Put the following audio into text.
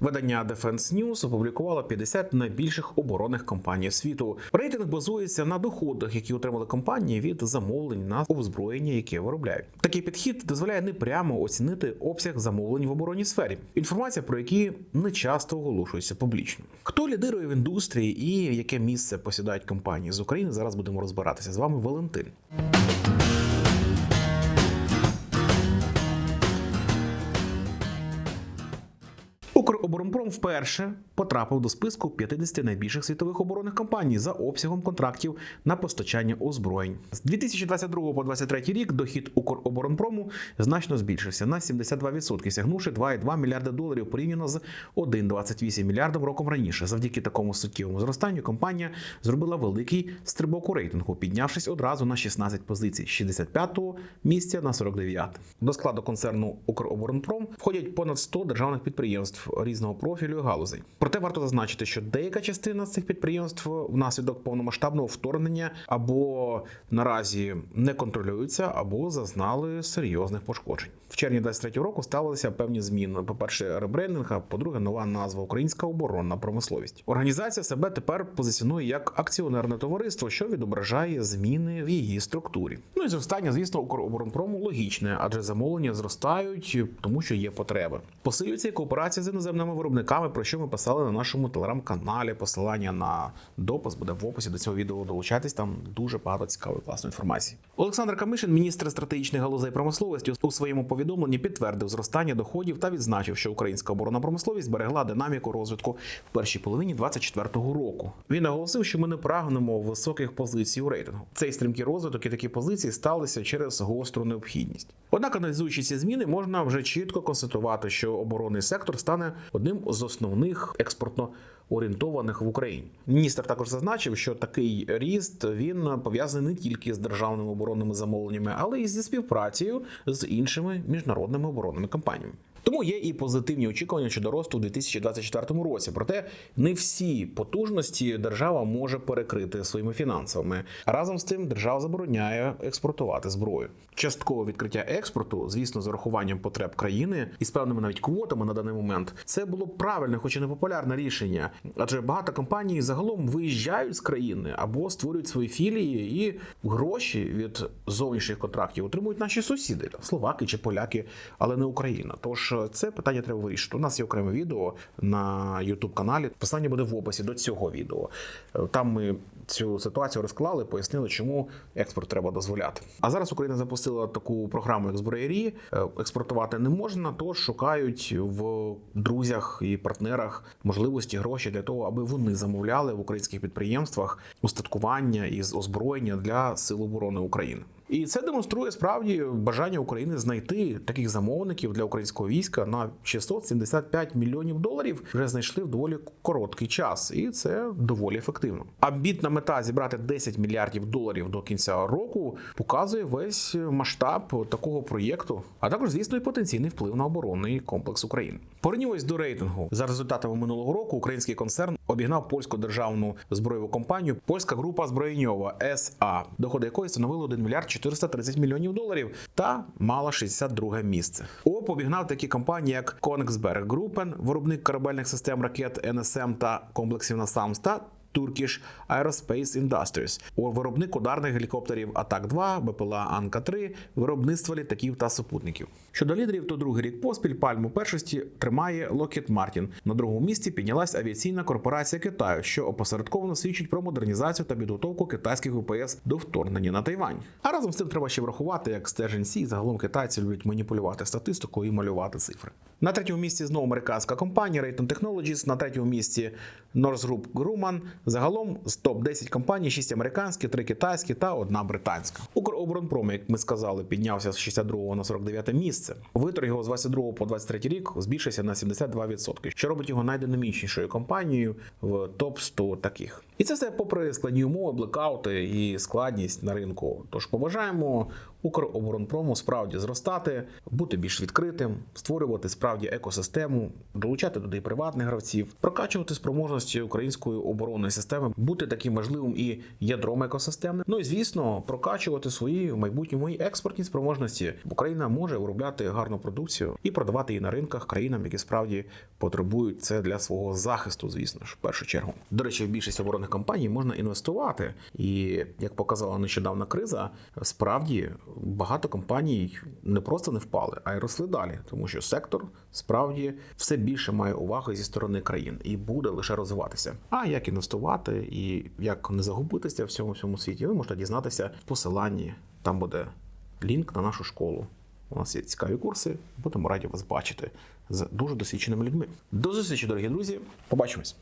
Видання Defense News опублікувало 50 найбільших оборонних компаній світу. Рейтинг базується на доходах, які отримали компанії від замовлень на озброєння, яке виробляють. Такий підхід дозволяє непрямо оцінити обсяг замовлень в оборонній сфері. Інформація про які не часто оголошується публічно. Хто лідирує в індустрії і яке місце посідають компанії з України? Зараз будемо розбиратися з вами. Валентин. Укроборонпром вперше потрапив до списку 50 найбільших світових оборонних компаній за обсягом контрактів на постачання озброєнь. З 2022 по 2023 рік дохід Укроборонпрому значно збільшився на 72%, сягнувши 2,2 мільярда доларів порівняно з 1,28 мільярдом роком раніше. Завдяки такому суттєвому зростанню компанія зробила великий стрибок у рейтингу, піднявшись одразу на 16 позицій з 65-го місця на 49. До складу концерну Укроборонпром входять понад 100 державних підприємств різного профілю і галузей. Проте варто зазначити, що деяка частина з цих підприємств внаслідок повномасштабного вторгнення або наразі не контролюються, або зазнали серйозних пошкоджень. В червні 23 року сталися певні зміни. По перше, ребрендинг, а по-друге, нова назва Українська оборонна промисловість. Організація себе тепер позиціонує як акціонерне товариство, що відображає зміни в її структурі. Ну і зростання, звісно, Укроборонпрому логічне, адже замовлення зростають, тому що є потреби. Посилюється і кооперація з іноземними виробниками, про що ми писали на нашому телеграм-каналі. Посилання на допис буде в описі до цього відео. Долучайтесь там дуже багато цікавої класної інформації. Олександр Камишин, міністр стратегічних галузей промисловості, у своєму повідомленні підтвердив зростання доходів та відзначив, що українська оборонна промисловість зберегла динаміку розвитку в першій половині 2024 року. Він наголосив, що ми не прагнемо високих позицій у рейтингу. Цей стрімкий розвиток і такі позиції сталися через гостру необхідність. Однак, аналізуючи ці зміни, можна вже чітко констатувати, що оборонний сектор стане одним з основних експортно орієнтованих в Україні. Міністр також зазначив, що такий ріст він пов'язаний не тільки з державними оборонними замовленнями, але й зі співпрацею з іншими міжнародними оборонними компаніями. Тому є і позитивні очікування щодо росту у 2024 році. Проте не всі потужності держава може перекрити своїми фінансовими. Разом з тим, держава забороняє експортувати зброю. Часткове відкриття експорту, звісно, з урахуванням потреб країни і з певними навіть квотами на даний момент, це було правильне, хоч і непопулярне рішення. Адже багато компаній загалом виїжджають з країни або створюють свої філії, і гроші від зовнішніх контрактів отримують наші сусіди, словаки чи поляки, але не Україна. Тож це питання треба вирішити. У нас є окреме відео на youtube каналі. Посилання буде в описі до цього відео. Там ми цю ситуацію розклали, пояснили, чому експорт треба дозволяти. А зараз Україна запустила таку програму, як зброярі. Е, Експортувати не можна, тож шукають в друзях і партнерах можливості гроші для того, аби вони замовляли в українських підприємствах устаткування із озброєння для сил оборони України. І це демонструє справді бажання України знайти таких замовників для українського війська на 675 мільйонів доларів. Вже знайшли в доволі короткий час, і це доволі ефективно. Амбітна мета зібрати 10 мільярдів доларів до кінця року показує весь масштаб такого проєкту, а також, звісно, і потенційний вплив на оборонний комплекс України. Порівнювась до рейтингу за результатами минулого року. Український концерн обігнав польську державну збройову компанію Польська група збройньова СА, доходи якої становили 1 мільярд 430 мільйонів доларів та мала 62 місце. ООП обігнав такі компанії, як Kongsberg Gruppen, виробник корабельних систем ракет НСМ та комплексів НАСАМС та Turkish Aerospace Industries, виробник ударних гелікоптерів Атак-2, БПЛА Анка-3, виробництво літаків та супутників. Щодо лідерів, то другий рік поспіль пальму першості тримає Lockheed Martin. На другому місці піднялась авіаційна корпорація Китаю, що опосередковано свідчить про модернізацію та підготовку китайських ВПС до вторгнення на Тайвань. А разом з тим треба ще врахувати, як стежень Сі загалом китайці люблять маніпулювати статистикою і малювати цифри. На третьому місці знову американська компанія Raytheon Technologies, на третьому місці Northrop Grumman. Загалом з топ 10 компаній 6 американські, 3 китайські та одна британська. Укроборонпром, як ми сказали, піднявся з 62 на 49 місце. Виторг його з 22 по 23 рік збільшився на 72%, що робить його найдинамічнішою компанією в топ 100 таких. І це все попри складні умови, блекаути і складність на ринку. Тож побажаємо Укроборонпрому справді зростати, бути більш відкритим, створювати справді екосистему, долучати туди приватних гравців, прокачувати спроможності української оборонної системи, бути таким важливим і ядром екосистеми. Ну і звісно, прокачувати свої в майбутньому і експортні спроможності. Україна може виробляти гарну продукцію і продавати її на ринках країнам, які справді потребують це для свого захисту, звісно ж, в першу чергу. До речі, в більшість оборонних компаній можна інвестувати, і як показала нещодавна криза, справді багато компаній не просто не впали, а й росли далі, тому що сектор справді все більше має уваги зі сторони країн і буде лише розвиватися. А як інвестувати і як не загубитися в цьому всьому світі, ви можете дізнатися в посиланні. Там буде лінк на нашу школу. У нас є цікаві курси. Будемо раді вас бачити з дуже досвідченими людьми. До зустрічі, дорогі друзі. Побачимось.